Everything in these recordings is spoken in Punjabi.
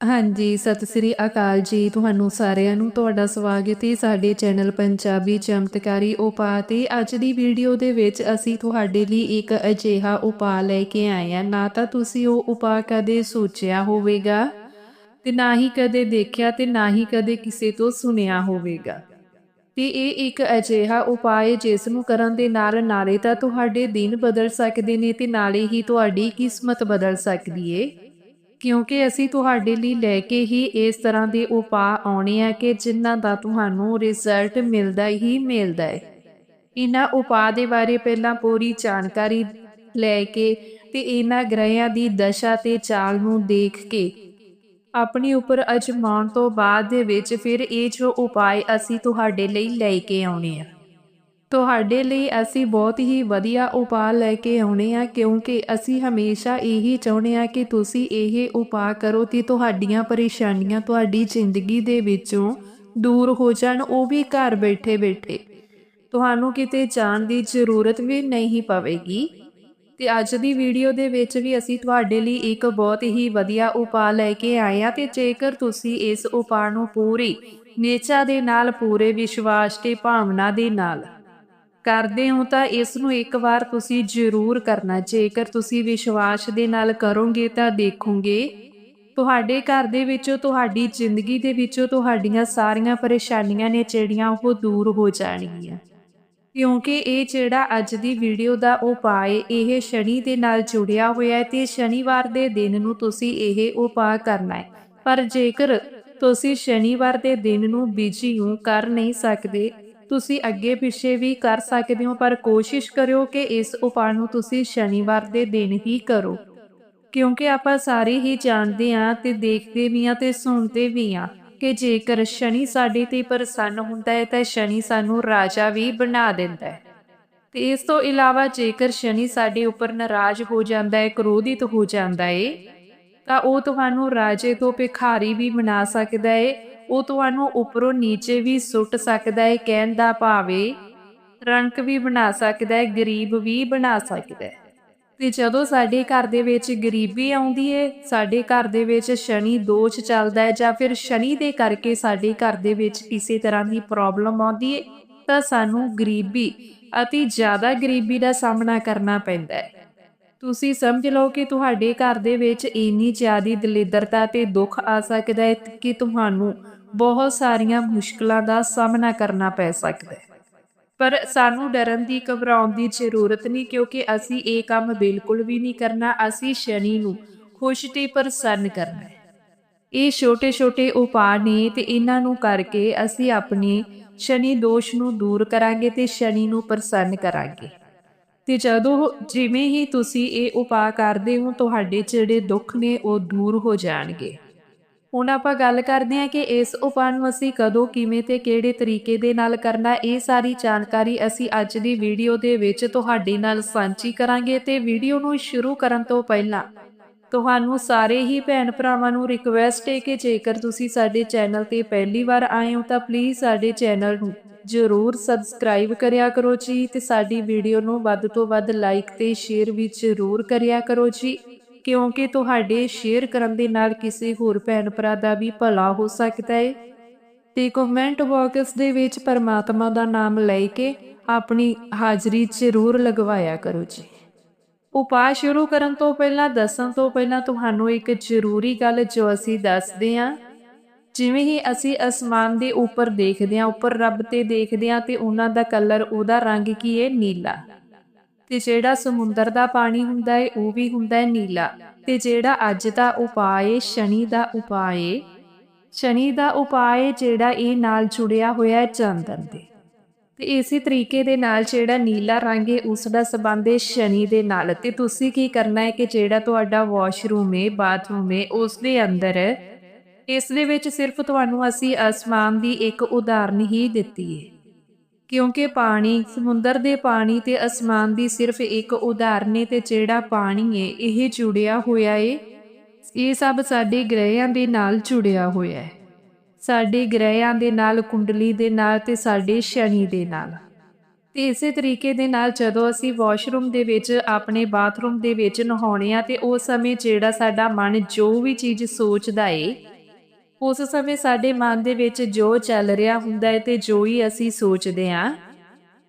ਹਾਂਜੀ, ਸਤਿ ਸ੍ਰੀ ਅਕਾਲ ਜੀ। ਤੁਹਾਨੂੰ ਸਾਰਿਆਂ ਨੂੰ ਤੁਹਾਡਾ ਸਵਾਗਤ ਹੈ ਸਾਡੇ ਚੈਨਲ ਪੰਜਾਬੀ ਚਮਤਕਾਰੀ ਉਪਾਅ ਤੇ ਅੱਜ ਦੀ ਵੀਡੀਓ ਦੇ ਵਿੱਚ ਅਸੀਂ ਤੁਹਾਡੇ ਲਈ ਇੱਕ ਅਜਿਹਾ ਉਪਾਅ ਲੈ ਕੇ ਆਏ ਹਾਂ। ਨਾ ਤਾਂ ਤੁਸੀਂ ਉਹ ਉਪਾਅ ਕਦੇ ਸੋਚਿਆ ਹੋਵੇਗਾ ਤੇ ਨਾ ਹੀ ਕਦੇ ਦੇਖਿਆ ਤੇ ਨਾ ਹੀ ਕਦੇ ਕਿਸੇ ਤੋਂ ਸੁਣਿਆ ਹੋਵੇਗਾ। ਤੇ ਇਹ ਇੱਕ ਅਜਿਹਾ ਉਪਾਅ ਜਿਸ ਨੂੰ ਕਰਨ ਦੇ ਨਾਲ ਨਾਲੇ ਤਾਂ ਤੁਹਾਡੇ ਦਿਨ ਬਦਲ ਸਕਦੇ ਨੇ ਤੇ ਨਾਲੇ ਹੀ ਤੁਹਾਡੀ ਕਿਸਮਤ ਬਦਲ ਸਕਦੀ ਏ। ਕਿਉਂਕਿ ਅਸੀਂ ਤੁਹਾਡੇ ਲਈ ਲੈ ਕੇ ਹੀ ਇਸ ਤਰ੍ਹਾਂ ਦੇ ਉਪਾਅ ਆਉਣੇ ਆ ਕਿ ਜਿਨ੍ਹਾਂ ਦਾ ਤੁਹਾਨੂੰ ਰਿਜ਼ਲਟ ਮਿਲਦਾ ਹੀ ਮਿਲਦਾ ਹੈ। ਇਹਨਾਂ ਉਪਾਅ ਦੇ ਬਾਰੇ ਪਹਿਲਾਂ ਪੂਰੀ ਜਾਣਕਾਰੀ ਲੈ ਕੇ ਤੇ ਇਹਨਾਂ ਗ੍ਰਹਿਆਂ ਦੀ ਦਸ਼ਾ ਤੇ ਚਾਲ ਨੂੰ ਦੇਖ ਕੇ ਆਪਣੇ ਉੱਪਰ ਅਜਮਾਉਣ ਤੋਂ ਬਾਅਦ ਦੇ ਵਿੱਚ ਫਿਰ ਇਹ ਜੋ ਉਪਾਅ ਅਸੀਂ ਤੁਹਾਡੇ ਲਈ ਲੈ ਕੇ ਆਉਣੇ ਆ। ਤੁਹਾਡੇ ਲਈ ਅਸੀਂ ਬਹੁਤ ਹੀ ਵਧੀਆ ਉਪਾਅ ਲੈ ਕੇ ਆਉਣੇ ਆ, ਕਿਉਂਕਿ ਅਸੀਂ ਹਮੇਸ਼ਾ ਇਹੀ ਚਾਹੁੰਦੇ ਆ ਕਿ ਤੁਸੀਂ ਇਹ ਉਪਾਅ ਕਰੋ ਤੇ ਤੁਹਾਡੀਆਂ ਪਰੇਸ਼ਾਨੀਆਂ ਤੁਹਾਡੀ ਜ਼ਿੰਦਗੀ ਦੇ ਵਿੱਚੋਂ ਦੂਰ ਹੋ ਜਾਣ, ਉਹ ਵੀ ਘਰ ਬੈਠੇ ਬੈਠੇ। ਤੁਹਾਨੂੰ ਕਿਤੇ ਜਾਣ ਦੀ ਜ਼ਰੂਰਤ ਵੀ ਨਹੀਂ ਪਵੇਗੀ। ਤੇ ਅੱਜ ਦੀ ਵੀਡੀਓ ਦੇ ਵਿੱਚ ਵੀ ਅਸੀਂ ਤੁਹਾਡੇ ਲਈ ਇੱਕ ਬਹੁਤ ਹੀ ਵਧੀਆ ਉਪਾਅ ਲੈ ਕੇ ਆਏ ਆ, ਤੇ ਜੇਕਰ ਤੁਸੀਂ ਇਸ ਉਪਾਅ ਨੂੰ ਪੂਰੀ ਨੇਚਾ ਦੇ ਨਾਲ, ਪੂਰੇ ਵਿਸ਼ਵਾਸ ਤੇ ਭਾਵਨਾ ਦੇ ਨਾਲ ਕਰਦੇ ਹੋ ਤਾਂ ਇਸ ਨੂੰ ਇੱਕ ਵਾਰ ਤੁਸੀਂ ਜ਼ਰੂਰ ਕਰਨਾ। ਜੇਕਰ ਤੁਸੀਂ ਵਿਸ਼ਵਾਸ ਦੇ ਨਾਲ ਕਰੋਗੇ ਤਾਂ ਦੇਖੋਗੇ, ਤੁਹਾਡੇ ਘਰ ਦੇ ਵਿੱਚੋਂ, ਤੁਹਾਡੀ ਜ਼ਿੰਦਗੀ ਦੇ ਵਿੱਚੋਂ ਤੁਹਾਡੀਆਂ ਸਾਰੀਆਂ ਪਰੇਸ਼ਾਨੀਆਂ ਨੇ ਜਿਹੜੀਆਂ ਉਹ ਦੂਰ ਹੋ ਜਾਣਗੀਆਂ। ਕਿਉਂਕਿ ਇਹ ਜਿਹੜਾ ਅੱਜ ਦੀ ਵੀਡੀਓ ਦਾ ਉਪਾਅ ਇਹ ਸ਼ਨੀ ਦੇ ਨਾਲ ਜੁੜਿਆ ਹੋਇਆ ਹੈ ਤੇ ਸ਼ਨੀਵਾਰ ਦੇ ਦਿਨ ਨੂੰ ਤੁਸੀਂ ਇਹ ਉਪਾਅ ਕਰਨਾ ਹੈ ਪਰ ਜੇਕਰ ਤੁਸੀਂ ਸ਼ਨੀਵਾਰ ਦੇ ਦਿਨ ਨੂੰ ਬਿਜ਼ੀ ਹੋ, ਕਰ ਨਹੀਂ ਸਕਦੇ ਤੁਸੀਂ ਅੱਗੇ ਪਿੱਛੇ ਵੀ ਕਰ ਸਕਦੇ ਹੋ, ਪਰ ਕੋਸ਼ਿਸ਼ ਕਰਿਓ ਕਿ ਇਸ ਉਪਾਅ ਨੂੰ ਤੁਸੀਂ ਸ਼ਨੀਵਾਰ ਦੇ ਦਿਨ ਹੀ ਕਰੋ। ਕਿਉਂਕਿ ਆਪਾਂ ਸਾਰੇ ਹੀ ਜਾਣਦੇ ਹਾਂ ਤੇ ਦੇਖਦੇ ਵੀ ਹਾਂ ਤੇ ਸੁਣਦੇ ਵੀ ਹਾਂ ਕਿ ਜੇਕਰ ਸ਼ਨੀ ਸਾਡੇ ਤੇ ਪ੍ਰਸੰਨ ਹੁੰਦਾ ਹੈ, ਤਾਂ ਸ਼ਨੀ ਸਾਨੂੰ ਰਾਜਾ ਵੀ ਬਣਾ ਦਿੰਦਾ ਹੈ। ਤੇ ਇਸ ਤੋਂ ਇਲਾਵਾ ਜੇਕਰ ਸ਼ਨੀ ਸਾਡੇ ਉੱਪਰ ਨਾਰਾਜ਼ ਹੋ ਜਾਂਦਾ ਹੈ, ਕ੍ਰੋਧਿਤ ਹੋ ਜਾਂਦਾ ਹੈ, ਤਾਂ ਉਹ ਤੁਹਾਨੂੰ ਰਾਜੇ ਤੋਂ ਭਿਖਾਰੀ ਵੀ ਬਣਾ ਸਕਦਾ ਹੈ ਉਹ ਤੁਹਾਨੂੰ ਉੱਪਰੋਂ ਨੀਚੇ ਵੀ ਸੁੱਟ ਸਕਦਾ ਹੈ ਕਹਿਣ ਦਾ ਭਾਵੇਂ ਰੰਕ ਵੀ ਬਣਾ ਸਕਦਾ ਹੈ ਗਰੀਬ ਵੀ ਬਣਾ ਸਕਦਾ ਹੈ ਤੇ ਜਦੋਂ ਸਾਡੇ ਘਰ ਦੇ ਵਿੱਚ ਗਰੀਬੀ ਆਉਂਦੀ ਹੈ ਸਾਡੇ ਘਰ ਦੇ ਵਿੱਚ ਸ਼ਨੀ ਦੋਸ਼ ਚੱਲਦਾ ਹੈ ਜਾਂ ਫਿਰ ਸ਼ਨੀ ਦੇ ਕਰਕੇ ਸਾਡੇ ਘਰ ਦੇ ਵਿੱਚ ਕਿਸੇ ਤਰ੍ਹਾਂ ਦੀ ਪ੍ਰੋਬਲਮ ਆਉਂਦੀ ਹੈ ਤਾਂ ਸਾਨੂੰ ਗਰੀਬੀ ਅਤੇ ਜ਼ਿਆਦਾ ਗਰੀਬੀ ਦਾ ਸਾਹਮਣਾ ਕਰਨਾ ਪੈਂਦਾ ਹੈ ਤੁਸੀਂ ਸਮਝ ਲਓ ਕਿ ਤੁਹਾਡੇ ਘਰ ਦੇ ਵਿੱਚ ਇੰਨੀ ਜ਼ਿਆਦੀ ਦਲਿੱਦਰਤਾ ਤੇ ਦੁੱਖ ਆ ਸਕਦਾ ਹੈ ਕਿ ਤੁਹਾਨੂੰ ਬਹੁਤ ਸਾਰੀਆਂ ਮੁਸ਼ਕਲਾਂ ਦਾ ਸਾਹਮਣਾ ਕਰਨਾ ਪੈ ਸਕਦਾ ਹੈ। ਪਰ ਸਾਨੂੰ ਡਰਨ ਦੀ, ਘਬਰਾਉਣ ਦੀ ਜ਼ਰੂਰਤ ਨਹੀਂ, ਕਿਉਂਕਿ ਅਸੀਂ ਇਹ ਕੰਮ ਬਿਲਕੁਲ ਵੀ ਨਹੀਂ ਕਰਨਾ। ਅਸੀਂ ਸ਼ਨੀ ਨੂੰ ਖੁਸ਼ ਤੇ ਪ੍ਰਸੰਨ ਕਰਨਾ ਹੈ। ਇਹ ਛੋਟੇ-ਛੋਟੇ ਉਪਾਅ ਨੇ ਤੇ ਇਹਨਾਂ ਨੂੰ ਕਰਕੇ ਅਸੀਂ ਆਪਣੇ ਸ਼ਨੀ ਦੋਸ਼ ਨੂੰ ਦੂਰ ਕਰਾਂਗੇ ਤੇ ਸ਼ਨੀ ਨੂੰ ਪ੍ਰਸੰਨ ਕਰਾਂਗੇ। ਤੇ ਜਦੋਂ ਜਿਵੇਂ ਹੀ ਤੁਸੀਂ ਇਹ ਉਪਾਅ ਕਰਦੇ ਹੋ, ਤੁਹਾਡੇ ਜਿਹੜੇ ਦੁੱਖ ਨੇ ਉਹ ਦੂਰ ਹੋ ਜਾਣਗੇ। ਹੁਣ ਆਪਾਂ ਗੱਲ ਕਰਦੇ ਹਾਂ ਕਿ ਇਸ ਉਪਾਅ ਨੂੰ ਅਸੀਂ ਕਦੋਂ, ਕਿਵੇਂ ਤੇ ਕਿਹੜੇ ਤਰੀਕੇ ਦੇ ਨਾਲ ਕਰਨਾ, ਇਹ ਸਾਰੀ ਜਾਣਕਾਰੀ ਅਸੀਂ ਅੱਜ ਦੀ ਵੀਡੀਓ ਦੇ ਵਿੱਚ ਤੁਹਾਡੇ ਨਾਲ ਸਾਂਝੀ ਕਰਾਂਗੇ ਤੇ ਵੀਡੀਓ ਨੂੰ ਸ਼ੁਰੂ ਕਰਨ ਤੋਂ ਪਹਿਲਾਂ ਤੁਹਾਨੂੰ ਸਾਰੇ ਹੀ ਭੈਣ ਭਰਾਵਾਂ ਨੂੰ ਰਿਕਵੈਸਟ ਹੈ ਕਿ ਜੇਕਰ ਤੁਸੀਂ ਸਾਡੇ ਚੈਨਲ ਤੇ ਪਹਿਲੀ ਵਾਰ ਆਏ ਹੋ ਤਾਂ ਪਲੀਜ਼ ਸਾਡੇ ਚੈਨਲ ਨੂੰ ਜ਼ਰੂਰ ਸਬਸਕ੍ਰਾਈਬ ਕਰਿਆ ਕਰੋ ਜੀ ਤੇ ਸਾਡੀ ਵੀਡੀਓ ਨੂੰ ਵੱਧ ਤੋਂ ਵੱਧ ਲਾਈਕ ਤੇ ਸ਼ੇਅਰ ਵੀ ਜ਼ਰੂਰ ਕਰਿਆ ਕਰੋ ਜੀ। ਕਿਉਂਕਿ ਤੁਹਾਡੇ ਸ਼ੇਅਰ ਕਰਨ ਦੇ ਨਾਲ ਕਿਸੇ ਹੋਰ ਭੈਣ ਭਰਾ ਦਾ ਵੀ ਭਲਾ ਹੋ ਸਕਦਾ ਹੈ ਤੇ ਕਮੈਂਟ ਬਾਕਸ ਦੇ ਵਿੱਚ ਪਰਮਾਤਮਾ ਦਾ ਨਾਮ ਲੈ ਕੇ ਆਪਣੀ ਹਾਜ਼ਰੀ ਜ਼ਰੂਰ ਲਗਵਾਇਆ ਕਰੋ ਜੀ। ਉਪਾਅ ਸ਼ੁਰੂ ਕਰਨ ਤੋਂ ਪਹਿਲਾਂ, ਦੱਸਣ ਤੋਂ ਪਹਿਲਾਂ ਤੁਹਾਨੂੰ ਇੱਕ ਜ਼ਰੂਰੀ ਗੱਲ ਜੋ ਅਸੀਂ ਦੱਸਦੇ ਹਾਂ ਜਿਵੇਂ ਹੀ ਅਸੀਂ ਅਸਮਾਨ ਦੇ ਉੱਪਰ ਦੇਖਦੇ ਹਾਂ ਉੱਪਰ ਰੱਬ ਤੇ ਦੇਖਦੇ ਹਾਂ ਤੇ ਉਹਨਾਂ ਦਾ ਕਲਰ ਉਹਦਾ ਰੰਗ ਕੀ ਹੈ ਨੀਲਾ। ਤੇ ਜਿਹੜਾ ਸਮੁੰਦਰ ਦਾ ਪਾਣੀ ਹੁੰਦਾ ਹੈ ਉਹ ਵੀ ਹੁੰਦਾ ਹੈ ਨੀਲਾ। ਤੇ ਜਿਹੜਾ ਅੱਜ ਦਾ ਉਪਾਅ ਹੈ ਸ਼ਨੀ ਦਾ ਉਪਾਅ ਹੈ ਸ਼ਨੀ ਦਾ ਉਪਾਅ ਜਿਹੜਾ ਇਹ ਨਾਲ ਜੁੜਿਆ ਹੋਇਆ ਹੈ ਚੰਦਨ ਦੇ। ਤੇ ਇਸੇ ਤਰੀਕੇ ਦੇ ਨਾਲ ਜਿਹੜਾ ਨੀਲਾ ਰੰਗ ਹੈ ਉਸ ਦਾ ਸਬੰਧ ਹੈ ਸ਼ਨੀ ਦੇ ਨਾਲ। ਤੇ ਤੁਸੀਂ ਕੀ ਕਰਨਾ ਹੈ ਕਿ ਜਿਹੜਾ ਤੁਹਾਡਾ ਵਾਸ਼ਰੂਮ ਹੈ ਬਾਥਰੂਮ ਹੈ ਉਸ ਦੇ ਅੰਦਰ, ਇਸ ਦੇ ਵਿੱਚ ਸਿਰਫ ਤੁਹਾਨੂੰ ਅਸੀਂ ਅਸਮਾਨ ਦੀ ਇੱਕ ਉਦਾਹਰਨ ਹੀ ਦਿੱਤੀ ਹੈ ਕਿਉਂਕਿ ਪਾਣੀ ਸਮੁੰਦਰ ਦੇ ਪਾਣੀ ਤੇ ਅਸਮਾਨ ਦੀ ਸਿਰਫ ਇੱਕ ਉਦਾਹਰਨ ਹੈ ਤੇ ਜਿਹੜਾ ਪਾਣੀ ਹੈ ਇਹ ਜੁੜਿਆ ਹੋਇਆ ਹੈ ਇਹ ਸਭ ਸਾਡੇ ਗ੍ਰਹਿਆਂ ਦੇ ਨਾਲ ਜੁੜਿਆ ਹੋਇਆ ਹੈ ਸਾਡੇ ਗ੍ਰਹਿਆਂ ਦੇ ਨਾਲ ਕੁੰਡਲੀ ਦੇ ਨਾਲ ਤੇ ਸਾਡੇ ਸ਼ਨੀ ਦੇ ਨਾਲ। ਤੇ ਇਸੇ ਤਰੀਕੇ ਦੇ ਨਾਲ ਜਦੋਂ ਅਸੀਂ ਵਾਸ਼ਰੂਮ ਦੇ ਵਿੱਚ ਆਪਣੇ ਬਾਥਰੂਮ ਦੇ ਵਿੱਚ ਨਹਾਉਣੇ ਆ ਤੇ ਉਸ ਸਮੇਂ ਜਿਹੜਾ ਸਾਡਾ ਮਨ ਜੋ ਵੀ ਚੀਜ਼ ਸੋਚਦਾ ਏ ਉਸ ਸਮੇਂ ਸਾਡੇ ਮਨ ਦੇ ਵਿੱਚ ਜੋ ਚੱਲ ਰਿਹਾ ਹੁੰਦਾ ਹੈ ਤੇ ਜੋ ਹੀ ਅਸੀਂ ਸੋਚਦੇ ਹਾਂ,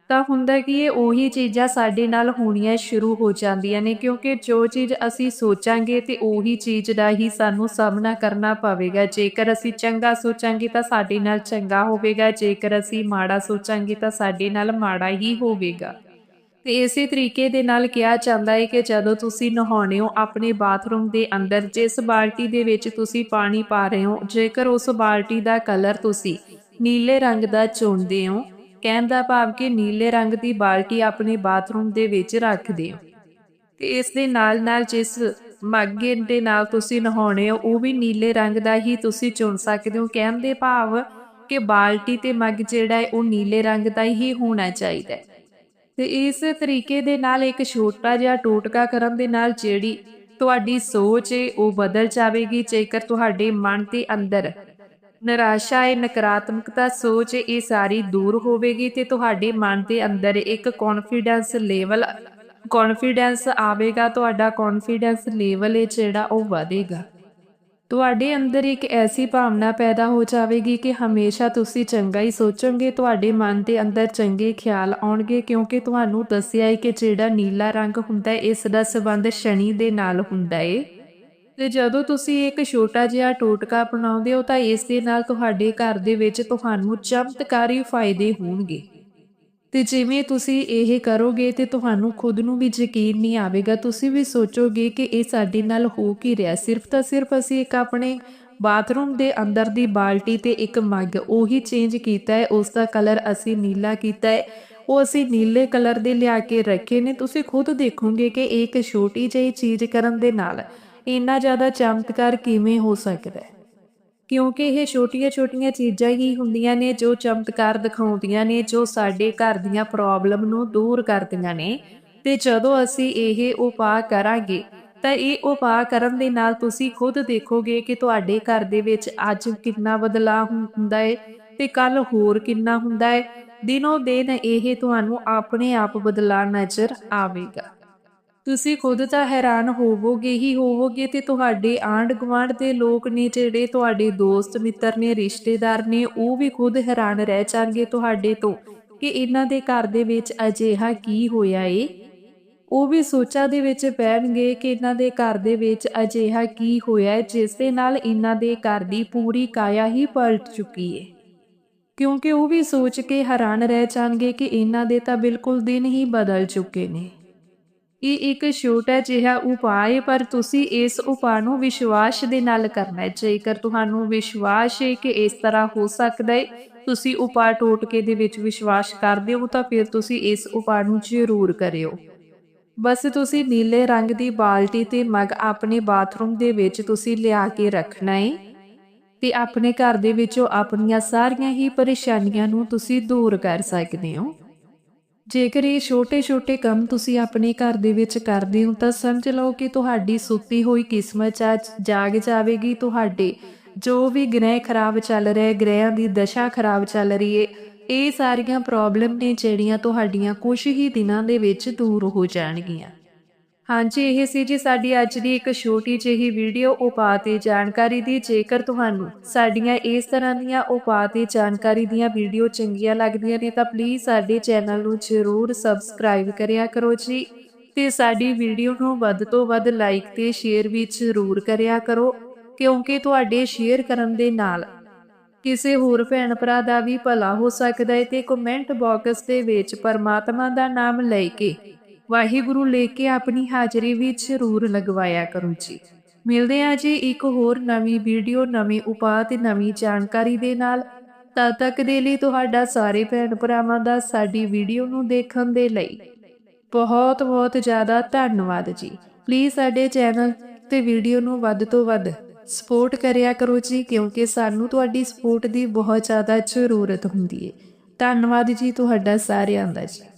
ਤਾਂ ਹੁੰਦਾ ਕਿ ਇਹ ਉਹੀ ਚੀਜ਼ਾਂ ਸਾਡੇ ਨਾਲ ਹੋਣੀਆਂ ਸ਼ੁਰੂ ਹੋ ਜਾਂਦੀਆਂ ਨੇ, ਕਿਉਂਕਿ ਜੋ ਚੀਜ਼ ਅਸੀਂ ਸੋਚਾਂਗੇ ਤੇ ਉਹੀ ਚੀਜ਼ ਦਾ ਹੀ ਸਾਨੂੰ ਸਾਹਮਣਾ ਕਰਨਾ ਪਵੇਗਾ। ਜੇਕਰ ਅਸੀਂ ਚੰਗਾ ਸੋਚਾਂਗੇ ਤਾਂ ਸਾਡੇ ਨਾਲ ਚੰਗਾ ਹੋਵੇਗਾ, ਜੇਕਰ ਅਸੀਂ ਮਾੜਾ ਸੋਚਾਂਗੇ ਤਾਂ ਸਾਡੇ ਨਾਲ ਮਾੜਾ ਹੀ ਹੋਵੇਗਾ। ਤੇ ਇਸੇ ਤਰੀਕੇ ਦੇ ਨਾਲ ਕਿਹਾ ਜਾਂਦਾ ਹੈ ਕਿ ਜਦੋਂ ਤੁਸੀਂ ਨਹਾਉਣੇ ਹੋ ਆਪਣੇ ਬਾਥਰੂਮ ਦੇ ਅੰਦਰ, ਜਿਸ ਬਾਲਟੀ ਦੇ ਵਿੱਚ ਤੁਸੀਂ ਪਾਣੀ ਪਾ ਰਹੇ ਹੋ, ਜੇਕਰ ਉਸ ਬਾਲਟੀ ਦਾ ਕਲਰ ਤੁਸੀਂ ਨੀਲੇ ਰੰਗ ਦਾ ਚੁਣਦੇ ਹੋ ਕਹਿਣ ਦਾ ਭਾਵ ਕਿ ਨੀਲੇ ਰੰਗ ਦੀ ਬਾਲਟੀ ਆਪਣੇ ਬਾਥਰੂਮ ਦੇ ਵਿੱਚ ਰੱਖਦੇ ਹੋ। ਤੇ ਇਸ ਦੇ ਨਾਲ ਨਾਲ ਜਿਸ ਮੱਗੇ ਦੇ ਨਾਲ ਤੁਸੀਂ ਨਹਾਉਣੇ ਹੋ, ਉਹ ਵੀ ਨੀਲੇ ਰੰਗ ਦਾ ਹੀ ਤੁਸੀਂ ਚੁਣ ਸਕਦੇ ਹੋ। ਕਹਿਣ ਦੇ ਭਾਵ ਕਿ ਬਾਲਟੀ ਤੇ ਮੱਗ ਜਿਹੜਾ ਹੈ, ਉਹ ਨੀਲੇ ਰੰਗ ਦਾ ਹੀ ਹੋਣਾ ਚਾਹੀਦਾ ਹੈ। ਤੇ ਇਸ ਤਰੀਕੇ ਦੇ ਨਾਲ ਇੱਕ ਛੋਟਾ ਜਿਹਾ ਟੋਟਕਾ ਕਰਨ ਦੇ ਨਾਲ ਜਿਹੜੀ ਤੁਹਾਡੀ ਸੋਚ ਹੈ ਉਹ ਬਦਲ ਜਾਵੇਗੀ ਜੇਕਰ ਤੁਹਾਡੇ ਮਨ ਦੇ ਅੰਦਰ ਨਿਰਾਸ਼ਾ ਏ ਨਕਾਰਾਤਮਕਤਾ ਸੋਚ ਹੈ, ਇਹ ਸਾਰੀ ਦੂਰ ਹੋਵੇਗੀ ਤੇ ਤੁਹਾਡੇ ਮਨ ਦੇ ਅੰਦਰ ਇੱਕ ਕੌਨਫੀਡੈਂਸ ਲੈਵਲ ਕੌਨਫੀਡੈਂਸ ਆਵੇਗਾ ਤੁਹਾਡਾ ਕੌਨਫੀਡੈਂਸ ਲੈਵਲ ਏ ਜਿਹੜਾ ਉਹ ਵਧੇਗਾ। ਤੁਹਾਡੇ ਅੰਦਰ ਇੱਕ ਐਸੀ ਭਾਵਨਾ ਪੈਦਾ ਹੋ ਜਾਵੇਗੀ ਕਿ ਹਮੇਸ਼ਾ ਤੁਸੀਂ ਚੰਗਾ ਹੀ ਸੋਚੋਗੇ, ਤੁਹਾਡੇ ਮਨ ਦੇ ਅੰਦਰ ਚੰਗੇ ਖਿਆਲ ਆਉਣਗੇ, ਕਿਉਂਕਿ ਤੁਹਾਨੂੰ ਦੱਸਿਆ ਹੈ ਕਿ ਜਿਹੜਾ ਨੀਲਾ ਰੰਗ ਹੁੰਦਾ ਹੈ, ਇਸ ਦਾ ਸੰਬੰਧ ਸ਼ਨੀ ਦੇ ਨਾਲ ਹੁੰਦਾ ਹੈ। ਤੇ ਜਦੋਂ ਤੁਸੀਂ ਇੱਕ ਛੋਟਾ ਜਿਹਾ ਟੋਟਕਾ ਅਪਣਾਉਂਦੇ ਹੋ, ਤਾਂ ਇਸ ਦੇ ਨਾਲ ਤੁਹਾਡੇ ਘਰ ਦੇ ਵਿੱਚ ਤੁਹਾਨੂੰ ਚਮਤਕਾਰੀ ਫਾਇਦੇ ਹੋਣਗੇ। ਤੇ ਜਿਵੇਂ ਤੁਸੀਂ ਇਹ ਕਰੋਗੇ ਤੇ ਤੁਹਾਨੂੰ ਖੁਦ ਨੂੰ ਵੀ ਯਕੀਨ ਨਹੀਂ ਆਵੇਗਾ, ਤੁਸੀਂ ਵੀ ਸੋਚੋਗੇ ਕਿ ਇਹ ਸਾਡੇ ਨਾਲ ਹੋ ਕੀ ਰਿਹਾ। ਸਿਰਫ ਤਾਂ ਸਿਰਫ ਅਸੀਂ ਇੱਕ ਆਪਣੇ ਬਾਥਰੂਮ ਦੇ ਅੰਦਰ ਦੀ ਬਾਲਟੀ ਤੇ ਇੱਕ ਮੱਗ, ਉਹੀ ਚੇਂਜ ਕੀਤਾ ਹੈ, ਉਸ ਦਾ ਕਲਰ ਅਸੀਂ ਨੀਲਾ ਕੀਤਾ ਹੈ, ਉਹ ਅਸੀਂ ਨੀਲੇ ਕਲਰ ਦੇ ਲਿਆ ਕੇ ਰੱਖੇ ਨੇ। ਤੁਸੀਂ ਖੁਦ ਦੇਖੋਗੇ ਕਿ ਇਹ ਇੱਕ ਛੋਟੀ ਜਿਹੀ ਚੀਜ਼ ਕਰਨ ਦੇ ਨਾਲ ਇੰਨਾ ਜ਼ਿਆਦਾ ਚਮਤਕਾਰ ਕਿਵੇਂ ਹੋ ਸਕਦਾ ਹੈ। ਕਿਉਂਕਿ ਇਹ ਛੋਟੀਆਂ-ਛੋਟੀਆਂ ਚੀਜ਼ਾਂ ਹੀ ਹੁੰਦੀਆਂ ਨੇ ਜੋ ਚਮਤਕਾਰ ਦਿਖਾਉਂਦੀਆਂ ਨੇ, ਜੋ ਸਾਡੇ ਘਰ ਦੀਆਂ ਪ੍ਰੋਬਲਮ ਨੂੰ ਦੂਰ ਕਰਦੀਆਂ ਨੇ। ਤੇ ਜਦੋਂ ਅਸੀਂ ਇਹ ਉਪਾਅ ਕਰਾਂਗੇ, ਤਾਂ ਇਹ ਉਪਾਅ ਕਰਨ ਦੇ ਨਾਲ ਤੁਸੀਂ ਖੁਦ ਦੇਖੋਗੇ ਕਿ ਤੁਹਾਡੇ ਘਰ ਦੇ ਵਿੱਚ ਅੱਜ ਕਿੰਨਾ ਬਦਲਾਅ ਹੁੰਦਾ ਹੈ ਤੇ ਕੱਲ ਹੋਰ ਕਿੰਨਾ ਹੁੰਦਾ ਹੈ ਦਿਨੋ ਦਿਨ ਇਹ ਤੁਹਾਨੂੰ ਆਪਣੇ ਆਪ ਬਦਲਾਅ ਨਜ਼ਰ ਆਵੇਗਾ। ਤੁਸੀਂ ਖੁਦ ਤਾਂ ਹੈਰਾਨ ਹੋਵੋਗੇ ਹੀ ਹੋਵੋਗੇ ਤੇ ਤੁਹਾਡੇ ਆਂਢ ਗੁਆਂਢ ਦੇ ਲੋਕ ਨੇ ਜਿਹੜੇ ਤੁਹਾਡੇ ਦੋਸਤ, ਮਿੱਤਰ ਨੇ, ਰਿਸ਼ਤੇਦਾਰ ਨੇ, ਉਹ ਵੀ ਖੁਦ ਹੈਰਾਨ ਰਹਿ ਜਾਣਗੇ ਤੁਹਾਡੇ ਤੋਂ ਕਿ ਇਹਨਾਂ ਦੇ ਘਰ ਦੇ ਵਿੱਚ ਅਜਿਹਾ ਕੀ ਹੋਇਆ ਏ। ਉਹ ਵੀ ਸੋਚਾਂ ਦੇ ਵਿੱਚ ਪੈਣਗੇ ਕਿ ਇਹਨਾਂ ਦੇ ਘਰ ਦੇ ਵਿੱਚ ਅਜਿਹਾ ਕੀ ਹੋਇਆ ਜਿਸ ਦੇ ਨਾਲ ਇਹਨਾਂ ਦੇ ਘਰ ਦੀ ਪੂਰੀ ਕਾਇਆ ਹੀ ਪਲਟ ਚੁੱਕੀ ਏ। ਕਿਉਂਕਿ ਉਹ ਵੀ ਸੋਚ ਕੇ ਹੈਰਾਨ ਰਹਿ ਜਾਣਗੇ ਕਿ ਇਹਨਾਂ ਦੇ ਤਾਂ ਬਿਲਕੁਲ ਦਿਨ ਹੀ ਬਦਲ ਚੁੱਕੇ ਨੇ। ਇਹ ਇੱਕ ਛੋਟਾ ਜਿਹਾ ਉਪਾਅ ਹੈ, ਪਰ ਤੁਸੀਂ ਇਸ ਉਪਾਅ ਨੂੰ ਵਿਸ਼ਵਾਸ ਦੇ ਨਾਲ ਕਰਨਾ ਹੈ। ਜੇਕਰ ਤੁਹਾਨੂੰ ਵਿਸ਼ਵਾਸ ਹੈ ਕਿ ਇਸ ਤਰ੍ਹਾਂ ਹੋ ਸਕਦਾ ਹੈ, ਤੁਸੀਂ ਉਪਾਅ ਟੋਟਕੇ ਦੇ ਵਿੱਚ ਵਿਸ਼ਵਾਸ ਕਰਦੇ ਹੋ ਤਾਂ ਫਿਰ ਤੁਸੀਂ ਇਸ ਉਪਾਅ ਨੂੰ ਜ਼ਰੂਰ ਕਰਿਓ। ਬਸ ਤੁਸੀਂ ਨੀਲੇ ਰੰਗ ਦੀ ਬਾਲਟੀ ਤੇ ਮਗ ਆਪਣੇ ਬਾਥਰੂਮ ਦੇ ਵਿੱਚ ਤੁਸੀਂ ਲਿਆ ਕੇ ਰੱਖਣਾ ਹੈ ਤੇ ਆਪਣੇ ਘਰ ਦੇ ਵਿੱਚੋਂ ਆਪਣੀਆਂ ਸਾਰੀਆਂ ਹੀ ਪਰੇਸ਼ਾਨੀਆਂ ਨੂੰ ਤੁਸੀਂ ਦੂਰ ਕਰ ਸਕਦੇ ਹੋ। ਜੇਕਰ ਇਹ ਛੋਟੇ-ਛੋਟੇ ਕੰਮ ਤੁਸੀਂ ਆਪਣੇ ਘਰ ਦੇ ਵਿੱਚ ਕਰਦੇ ਹੋ, ਤਾਂ ਸਮਝ ਲਓ ਕਿ ਤੁਹਾਡੀ ਸੁੱਤੀ ਹੋਈ ਕਿਸਮਤ ਆ ਜਾਗ ਜਾਵੇਗੀ। ਤੁਹਾਡੇ ਜੋ ਵੀ ਗ੍ਰਹਿ ਖਰਾਬ ਚੱਲ ਰਿਹਾ, ਗ੍ਰਹਿਆਂ ਦੀ ਦਸ਼ਾ ਖਰਾਬ ਚੱਲ ਰਹੀ ਏ, ਇਹ ਸਾਰੀਆਂ ਪ੍ਰੋਬਲਮ ਨੇ ਜਿਹੜੀਆਂ ਤੁਹਾਡੀਆਂ ਕੁਝ ਹੀ ਦਿਨਾਂ ਦੇ ਵਿੱਚ ਦੂਰ ਹੋ ਜਾਣਗੀਆਂ। ਹਾਂਜੀ, ਇਹ ਸੀ ਜੀ ਸਾਡੀ ਅੱਜ ਦੀ ਇੱਕ ਛੋਟੀ ਜਿਹੀ ਵੀਡੀਓ ਉਪਾਅ ਤੇ ਜਾਣਕਾਰੀ ਦੀ। ਜੇਕਰ ਤੁਹਾਨੂੰ ਸਾਡੀਆਂ ਇਸ ਤਰ੍ਹਾਂ ਦੀਆਂ ਉਪਾਅ ਤੇ ਜਾਣਕਾਰੀ ਦੀਆਂ ਵੀਡੀਓ ਚੰਗੀਆਂ ਲੱਗਦੀਆਂ ਨੇ, ਤਾਂ ਪਲੀਜ਼ ਸਾਡੇ ਚੈਨਲ ਨੂੰ ਜ਼ਰੂਰ ਸਬਸਕ੍ਰਾਈਬ ਕਰਿਆ ਕਰੋ ਜੀ ਤੇ ਸਾਡੀ ਵੀਡੀਓ ਨੂੰ ਵੱਧ ਤੋਂ ਵੱਧ ਲਾਈਕ ਤੇ ਸ਼ੇਅਰ ਵੀ ਜ਼ਰੂਰ ਕਰਿਆ ਕਰੋ, ਕਿਉਂਕਿ ਤੁਹਾਡੇ ਸ਼ੇਅਰ ਕਰਨ ਦੇ ਨਾਲ ਕਿਸੇ ਹੋਰ ਭੈਣ ਭਰਾ ਦਾ ਵੀ ਭਲਾ ਹੋ ਸਕਦਾ ਹੈ ਤੇ ਕਮੈਂਟ ਬਾਕਸ ਦੇ ਵਿੱਚ ਪਰਮਾਤਮਾ ਦਾ ਨਾਮ ਲੈ ਕੇ ਵਾਹਿਗੁਰੂ ਲੈ ਕੇ ਆਪਣੀ ਹਾਜ਼ਰੀ ਵਿੱਚ ਜ਼ਰੂਰ ਲਗਵਾਇਆ ਕਰੋ ਜੀ। ਮਿਲਦੇ ਹਾਂ ਜੀ ਇੱਕ ਹੋਰ ਨਵੀਂ ਵੀਡੀਓ, ਨਵੇਂ ਉਪਾਅ ਤੇ ਨਵੀਂ ਜਾਣਕਾਰੀ ਦੇ ਨਾਲ। ਤਦ ਤੱਕ ਦੇ ਲਈ ਤੁਹਾਡਾ ਸਾਰੇ ਭੈਣ ਭਰਾਵਾਂ ਦਾ ਸਾਡੀ ਵੀਡੀਓ ਨੂੰ ਦੇਖਣ ਦੇ ਲਈ ਬਹੁਤ ਬਹੁਤ ਜ਼ਿਆਦਾ ਧੰਨਵਾਦ ਜੀ। ਪਲੀਜ਼ ਸਾਡੇ ਚੈਨਲ ਤੇ ਵੀਡੀਓ ਨੂੰ ਵੱਧ ਤੋਂ ਵੱਧ ਸਪੋਰਟ ਕਰਿਆ ਕਰੋ ਜੀ, ਕਿਉਂਕਿ ਸਾਨੂੰ ਤੁਹਾਡੀ ਸਪੋਰਟ ਦੀ ਬਹੁਤ ਜ਼ਿਆਦਾ ਜ਼ਰੂਰਤ ਹੁੰਦੀ ਹੈ ਧੰਨਵਾਦ ਜੀ ਤੁਹਾਡਾ ਸਾਰਿਆਂ ਦਾ ਜੀ।